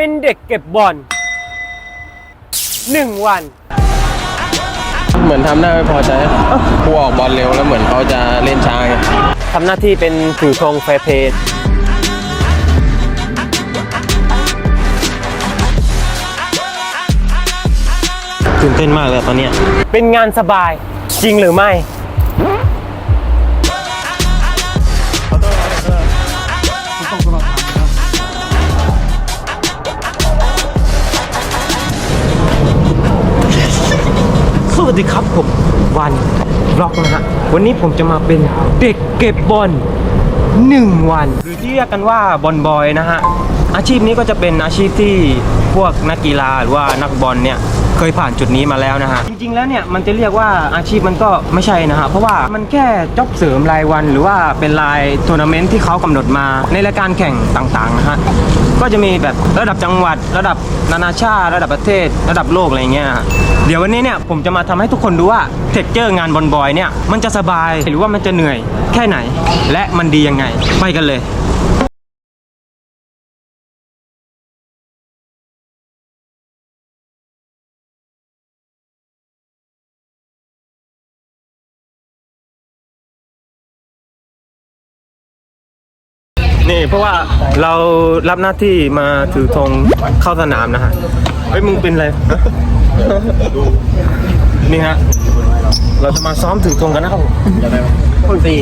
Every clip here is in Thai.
เป็นเด็กเก็บบอลหนึ่งวัน เหมือนทำหน้าไม่พอใจกูออกบอลเร็วแล้วเหมือนเขาจะเล่นช้าไงทำหน้าที่เป็นถือธงแฟร์เพย์ตื่นเต้นมากเลยตอนเนี้ยเป็นงานสบายจริงหรือไม่ ดีครับผมวันบล็อกนะฮะวันนี้ผมจะมาเป็นเด็กเก็บบอลหนึ่งวัน หรือที่เรียกกันว่าบอลบอยนะฮะอาชีพนี้ก็จะเป็นอาชีพที่พวกนักกีฬาหรือว่านักบอลเนี่ย เคยผ่านจุดนี้มาแล้วนะฮะ จริง ๆ แล้วเนี่ยมันจะเรียกว่าอาชีพมันก็ไม่ใช่นะฮะ เพราะว่ามันแค่จ็อบเสริมรายวัน หรือว่าเป็นรายทัวร์นาเมนต์ที่เขากำหนดมาในรายการแข่งต่างๆนะฮะ ก็จะมีแบบระดับจังหวัด ระดับนานาชาติ ระดับประเทศ ระดับโลกอะไรเงี้ย เดี๋ยววันนี้เนี่ยผมจะมาทำให้ทุกคนดูว่าเทคเจอร์งานบอลบอยเนี่ยมันจะสบายหรือว่ามันจะเหนื่อยแค่ไหน และมันดียังไง ไปกันเลย นี่เพราะว่าเรารับหน้าที่มาถือธงเข้าสนามนะฮะเฮ้ยมึงเป็นอะไร นี่ฮะ เราจะมาซ้อมถือธงกันนะครับคนปี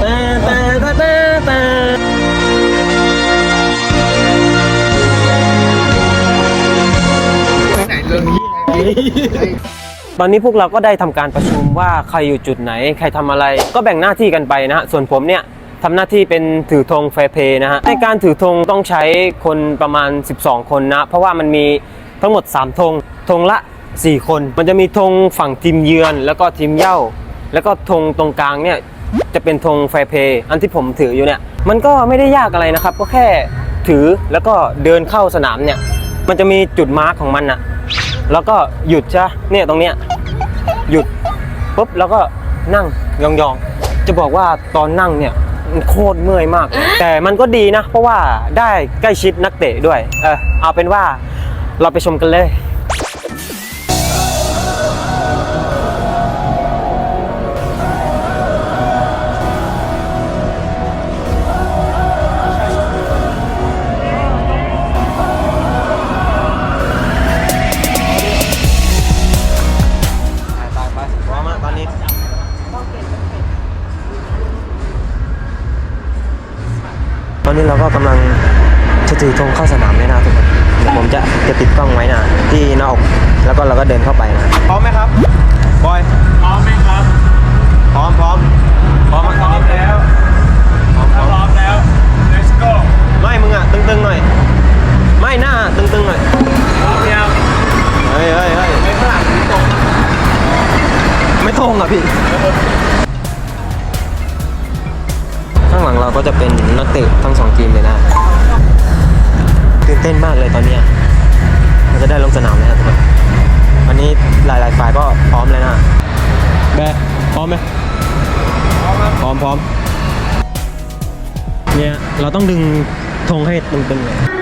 แต่แต่แต่แต่แต่ตอนนี้พวกเราก็ได้ทำการประชุมว่าใครอยู่จุดไหน ใครทำอะไรก็แบ่งหน้าที่กันไปนะฮะ ส่วนผมเนี่ย ทำหน้าที่เป็นถือธงแฟร์เพย์นะฮะในการถือธงต้องใช้คนประมาณ 12 คนนะ เพราะว่ามันมีทั้งหมด 3 ธง ธงละ 4 คน มันจะมีธงฝั่งทีมเยือน แล้วก็ทีมเย่า แล้วก็ธงตรงกลางเนี่ยจะเป็นธงแฟร์เพย์อันที่ผมถืออยู่เนี่ย มันก็ไม่ได้ยากอะไรนะครับ ก็แค่ถือแล้วก็เดินเข้าสนามเนี่ย มันจะมีจุดมาร์กของมันอะแล้วก็หยุดใช่เนี่ยตรงเนี้ยหยุดปุ๊บแล้วก็นั่งยองๆ จะบอกว่าตอนนั่งเนี่ย โคตรเมื่อยมาก แต่มันก็ดีนะ เพราะว่าได้ใกล้ชิดนักเตะด้วย เออเอาเป็นว่าเราไปชมกันเลย พร้อมพร้อมเนี่ยเราต้องดึงธงให้ตึงๆเลย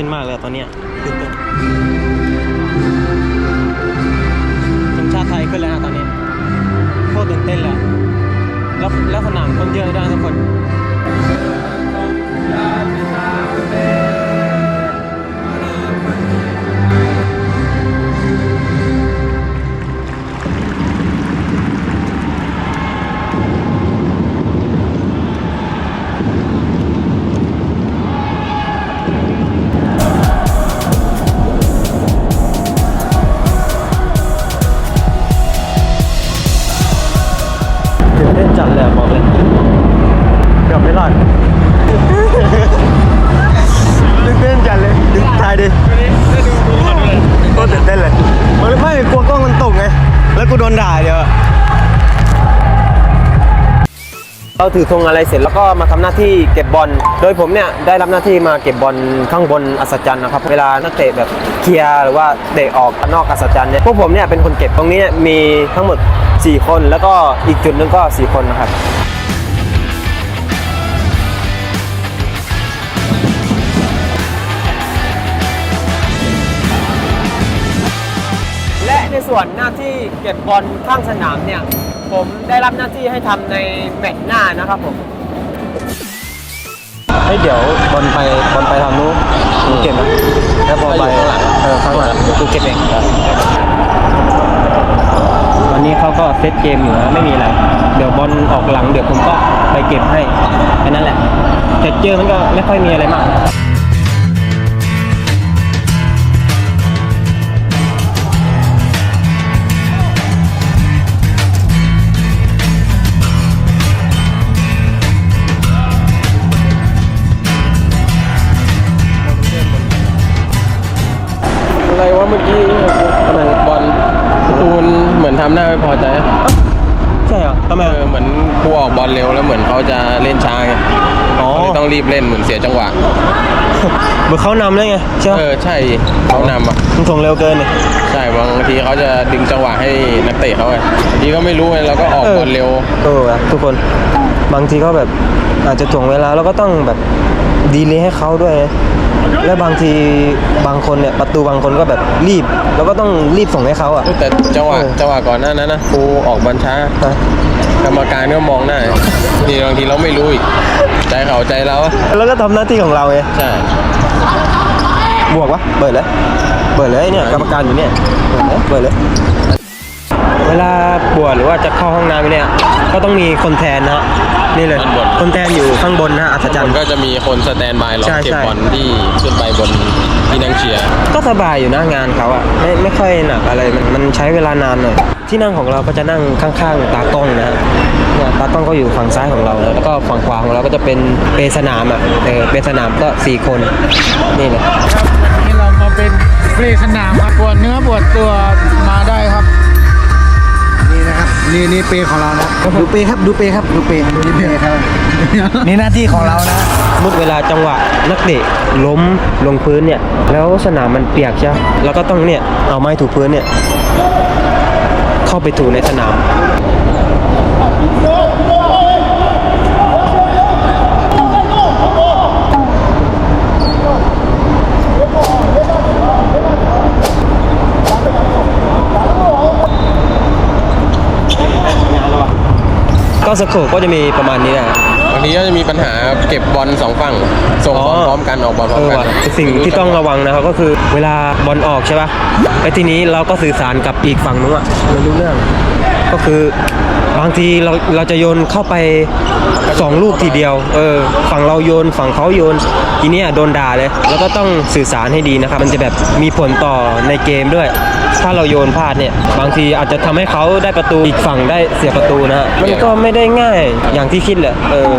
ต้นมากเลยตอนเนี้ยตื่นเต้นทีมชาติไทยขึ้นแล้วนะตอนนี้โคตรตื่นเต้นเลยแล้วแล้วสนามคนเยอะด้วยทุกคน จัดเลยอะบอกเลยเกือบไม่รอดตื่นเต้นจัดเลยดึงถ่ายดิก็ตรตื่นเต้นเลยมันไม่กลัวกล้องมันตกไงแล้วกูโดนด่าเดี๋ยว เราถือธงอะไรเสร็จแล้วก็มาทำหน้าที่เก็บบอล โดยผมเนี่ยได้รับหน้าที่มาเก็บบอลข้างบนอัศจรรย์นะครับ เวลานักเตะแบบเคลียร์หรือว่าเตะออกนอกอัศจรรย์เนี่ยพวกผมเนี่ยเป็นคนเก็บตรงนี้มีทั้งหมด 4 คนแล้วก็อีกจุดหนึงก็ 4 คนนะครับ เก็บบอลข้างสนามเนี่ย ผมได้รับหน้าที่ให้ทำในแมตช์หน้านะครับผม เฮ้ยเดี๋ยวบอลไปบอลไปทางนู้นกูเก็บนะแล้วบอลไปข้างหลังเออข้างหลังกูเก็บเองวันนี้เขาก็เซตเกมอยู่นะไม่มีอะไร เดี๋ยวบอลออกหลังเดี๋ยวผมก็ไปเก็บให้แค่นั้นแหละแต่เจอมันก็ไม่ค่อยมีอะไรมาก เมื่อกี้กำลังบอลตูนเหมือนทำหน้าไม่พอใจใช่เหรอทำไมเออเหมือนกูออกบอลเร็วแล้วเหมือนเขาจะเล่นช้าไงอ๋อเขาเลยต้องรีบเล่นเหมือนเสียจังหวะ เหมือนเขานำแล้วไงใช่ปะเออใช่เขานำอะ มันส่งเร็วเกินเลยใช่บางทีเขาจะดึงจังหวะให้นักเตะเขาไงบางทีก็ไม่รู้ไงเราก็ออกเออบอลเร็ว เออว่ะทุกคนบางทีก็แบบอาจจะถ่วงเวลาแล้วก็ต้องแบบดีเลยให้เขาด้วยนะ แล้วบางทีบางคนเนี่ยประตูบางคนก็แบบรีบ แล้วก็ต้องรีบส่งให้เขาอะ แต่จังหวะเออ จังหวะก่อนหน้านั้นนะกูออกบอลช้า นะกรรมการก็มองหน้า นี่บางทีเราไม่รู้อีก ใจเขาใจเราอะแล้วก็ทำหน้าที่ของเราไงใช่ บวกวะเปิดเลยเปิดเลยเนี่ยกรรมการอยู่เนี่ยเปิดเลยเปิดเลย เวลาปวดหรือว่าจะเข้าห้องน้ำเนี่ย ก็ต้องมีคนแทนนะฮะนี่เลยคนแทนอยู่ข้างบนนะฮะอัศจรรมัย์นก็จะมีคนสแตนบายรอใช่เก็บใช่ บอลที่ขึ้นไปบนที่นั่งเชียร์ก็สบายอยู่นะงานเขาอะไม่ไม่ค่อยหนักอะไรมันมันใช้เวลานานหน่อยที่นั่งของเราก็จะนั่งข้างๆตากล้องนะฮะเนี่ยตากล้องก็อยู่ฝั่งซ้ายของเรานะแล้วก็ฝั่งขวาของเราก็จะเป็นเปสนามอะเออเปสนามก็สี่คนนี่เลย ครับวันนี้เรามาเป็นเฟรสนามครับปวดเนื้อปวดตัว นี่นะครับนี่นี่เปของเรานะดูเปครับดูเปครับดูเปนี่เปครับนี่หน้าที่ของเรานะสมมติเวลาจังหวะนักเตะล้มลงพื้นเนี่ย แล้วสนามมันเปียกใช่ไหมแล้วก็ต้องเนี่ยเอาไม้ถูพื้นเนี่ย เข้าไปถูในสนาม ก็สโคปก็จะมีประมาณนี้แหละบางทีก็จะมีปัญหาเก็บบอลสองฝั่งส่งบอลพร้อมกันออกบอลพร้อเอมอกันว่ะสิ่งที่ต้องระวังนะครับก็คือเวลาบอลออกใช่ป่ะไอ้ทีนี้เราก็สื่อสารกับอีกฝั่งนู้นอะไม่รู้เรื่อง ก็คือบางทีเราเราจะโยนเข้าไปสองลูกทีเดียว เออ ฝั่งเราโยนฝั่งเขาโยน ทีเนี้ยโดนด่าเลย แล้วก็ต้องสื่อสารให้ดีนะครับ มันจะแบบมีผลต่อในเกมด้วย ถ้าเราโยนพลาดเนี่ยบางทีอาจจะทำให้เขาได้ประตูอีกฝั่งได้เสียประตูนะฮะมันก็ไม่ได้ง่ายอย่างที่คิดแหละเออ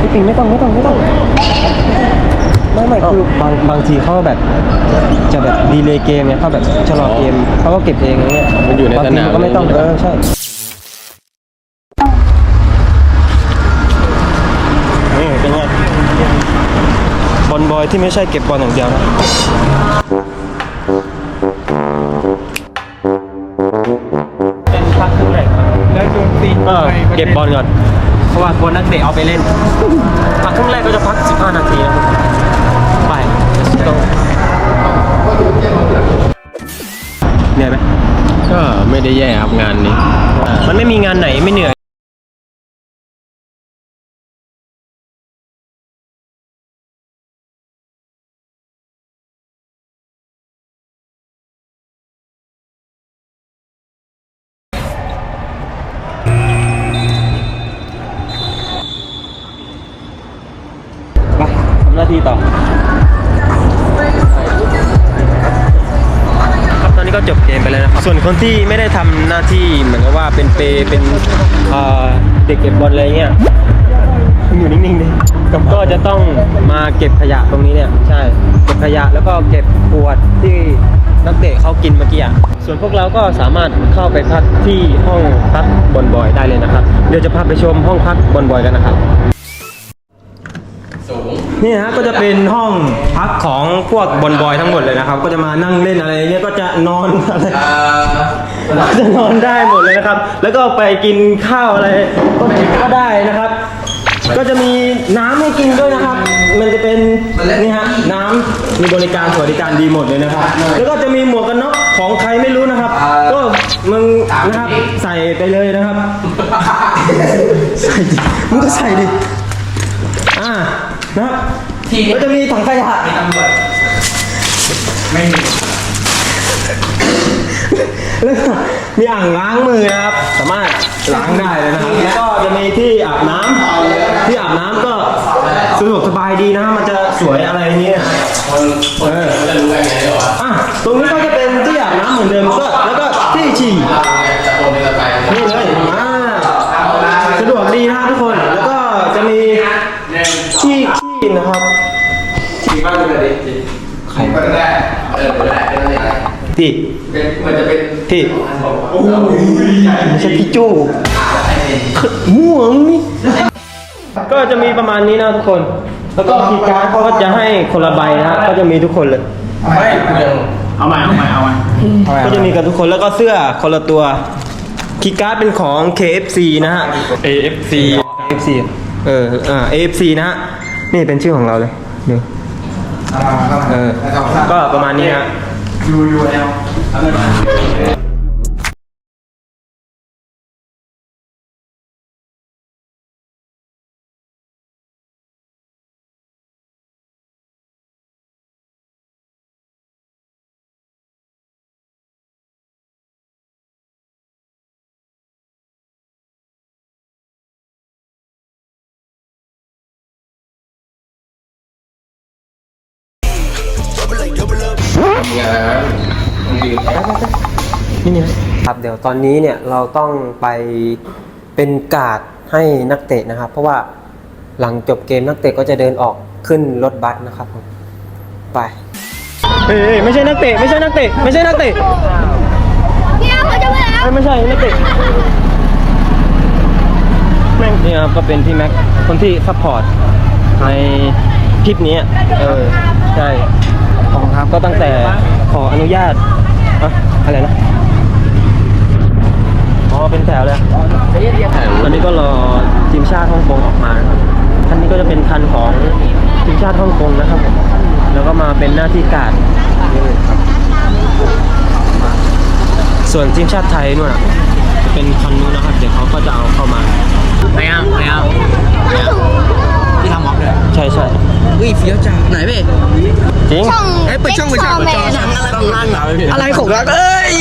พี่ปิงไม่ต้องไม่ต้องไม่ต้อง ไม่ไม่คือบางบางทีเขาแบบจะแบบดีเลย์เกมเนี่ยเขาแบบชะลอเกมเขาก็เก็บเองอย่างเงี้ยมันอยู่ในบางสทีนาม ก็ไม่ต้องเลยเออใช่นี่เป็นไงบอลบอยอยที่ไม่ใช่เก็บบอลอย่างเดียวนะเป็นพักครึ่งแรกครับแล้วโดนตีเออเก็บบอลก่อนเพราะว่ากลัวนักเตะเอาไปเล่นพักครึ่งแรกก็จะพัก 15 นาทีนะครับ นื่อยไหมก็ไม่ได้แย่ครับงานนี้ มันไม่มีงานไหนไม่เหนื่อย น้าที่เหมือนกับว่าเป็นเปเป็นเอ่อเด็กเก็บบอลอะไรเงี้ยอยู่นิ่งๆดิก็จะต้องมาเก็บขยะตรงนี้เนี่ยใช่เก็บขยะแล้วก็เก็บขวดที่นักเตะเขากินเมื่อกี้อะส่วนพวกเราก็สามารถเข้าไปพักที่ห้องพักบอลบอยได้เลยนะครับ เดี๋ยวจะพาไปชมห้องพักบอลบอยกันนะครับ นี่ฮะก็จะเป็นห้องพักของพวกบอลบอยทั้งหมดเลยนะครับ ก็จะมานั่งเล่นอะไรเงี้ยก็จะนอนอะไรก็จะนอนได้หมดเลยนะครับ แล้วก็ไปกินข้าวอะไรก็ก็ได้นะครับ ก็จะมีน้ำให้กินด้วยนะครับ มันจะเป็นนี่ฮะน้ำมีบริการสวัสดิการดีหมดเลยนะครับ แล้วก็จะมีหมวกกันน็อกของใครไม่รู้นะครับ ก็มึงนะครับใส่ไปเลยนะครับ ใส่ดิมึงก็ใส่ดิ นะครับก็จะมีถังขยะแล้วก็มีอ่างล้างมือนะครับ สามารถล้างได้เลยนะครับแล้วก็จะมีที่อาบน้ำที่อาบน้ำก็สะดวกสบายดีนะครับมันจะสวยอะไรเงี้ยเอออะตรงนี้ก็จะเป็นที่อาบน้ำเหมือนเดิมก็แล้วก็ที่ฉี่นี่เลยอ่าสะดวกดีนะครับทุกคน แล้วก็จะมีที่ ขี้นะครับที่บ้านเป็นอะไรใครพี่มันจะเป็นพี่โอ้ยไม่ใช่พี่จู้ม่วงนี่ก็จะมีประมาณนี้นะทุกคน แล้วก็คีย์การ์ดเขาก็จะให้คนละใบนะ ก็จะมีทุกคนเลยเอาใหม่เอาใหม่เอาใหม่ก็จะมีกันทุกคนแล้วก็เสื้อคนละตัวคีย์การ์ดเป็นของ KFC นะฮะ AFC AFC เอออ่า AFC นะฮะ นี่เป็นชื่อของเราเลยนี่เออ ก็ประมาณนี้ฮะ นี่นี่ครับเดี๋ยวตอนนี้เนี่ยเราต้องไปเป็นการ์ดให้นักเตะนะครับ เพราะว่าหลังจบเกมนักเตะก็จะเดินออกขึ้นรถบัสนะครับผมไปเฮ้ยไม่ใช่นักเตะไม่ใช่นักเตะไม่ใช่นักเตะพี่เอาเขาจะไปแล้วเอ้ยไม่ใช่นักเตะแม่งเนี่ยครับก็เป็นพี่แม็กคนที่ซัพพอร์ตในคลิปนี้อะเออใช่ อบคุณครับก็ตั้งแต่ขออนุญาตอะอะไรนะอ๋อเป็นแถวเลยตอนนี้ก็รอทีมชาติฮ่องกงออกมานะครับคันนี้ก็จะเป็นคันของทีมชาติฮ่องกงนะครับผมแล้วก็มาเป็นหน้าที่การส่วนทีมชาติไทยนู่นนะจะเป็นคันนู้นนะครับ เดี๋ยวเขาก็จะเอาเข้ามาไม่เอาไม่เอา พี่ทำม็อบเลยใช่ใช่อุ้ยเฟี้ยวจังไหนเว้จริงช่องเอ้ยเปิดช่องเปิดช่องแมนต้องลั่นเหรออะไรของรักเอ้ย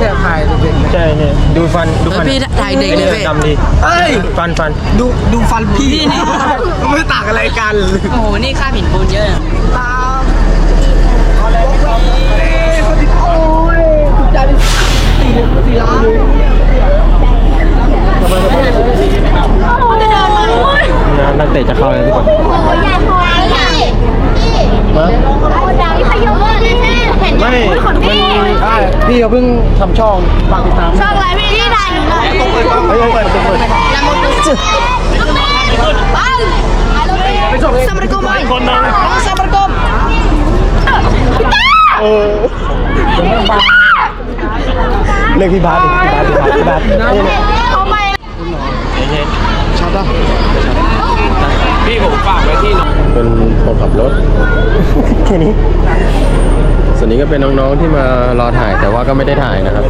แบบถ่ายเด็กใช่ใช่ดูฟันดูฟันพี่ถ่ายเด็กเลยเว้ยดำดีเอ้ยฟันฟันดูดูฟันพี่นี่ไม่ต่างอะไรกันโอ้โหนี่ค่าผินปูนเยอะนะ เรียกพี่บาสดิพี่บาสพี่บาสพี่บาสนี่เนี่ยเอาไปชัดอะพี่ผมฝากไว้ที่น้องเป็นคนขับรถ แค่นี้ ส่วนนี้ก็เป็นน้องๆที่มารอถ่ายแต่ว่าก็ไม่ได้ถ่ายนะครับ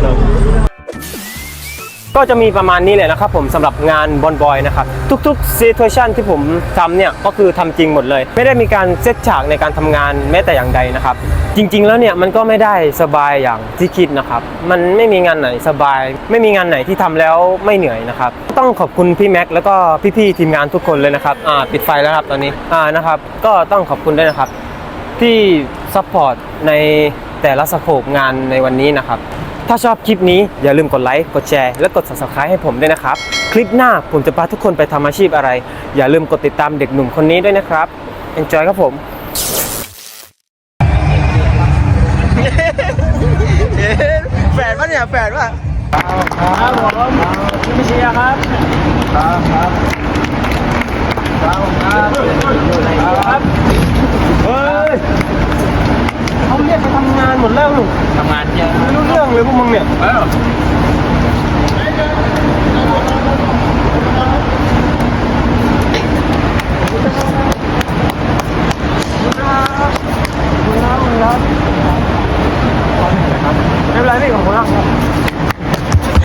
ก็จะมีประมาณนี้เลยนะครับผมสำหรับงานบอลบอยนะครับทุกๆซีท u a ชันที่ผมทำเนี่ยก็คือทำจริงหมดเลย ไม่ได้มีการเซตฉากในการทำงานแม้แต่อย่างใดนะครับจริง ๆ แล้วเนี่ยมันก็ไม่ได้สบายอย่างที่คิดนะครับมันไม่มีงานไหนสบาย ไม่มีงานไหนที่ทำแล้วไม่เหนื่อยนะครับต้องขอบคุณพี่แม็กซ์แล้วก็พี่ๆทีมงานทุกคนเลยนะครับอ่าปิดไฟแล้วครับตอนนี้อ่านะครับก็ต้องขอบคุณด้วยนะครับที่ซัพพอร์ตในแต่ละสโคปงานในวันนี้นะครับ ถ้าชอบคลิปนี้อย่าลืมกดไลค์ กดแชร์ และกด subscribe ให้ผมด้วยนะครับ คลิปหน้าผมจะพาทุกคนไปทำอาชีพอะไร อย่าลืมกดติดตามเด็กหนุ่มคนนี้ด้วยนะครับ enjoy ครับผมแฝดปะเนี่ยแฝดปะเเขาเรียกไปทำงานหมดแล้วลูกทำงานเยอะไม่รู้เรื่องเลยพวกมึงเนี่ยเออไม่เป็นไรพี่ของผมนะ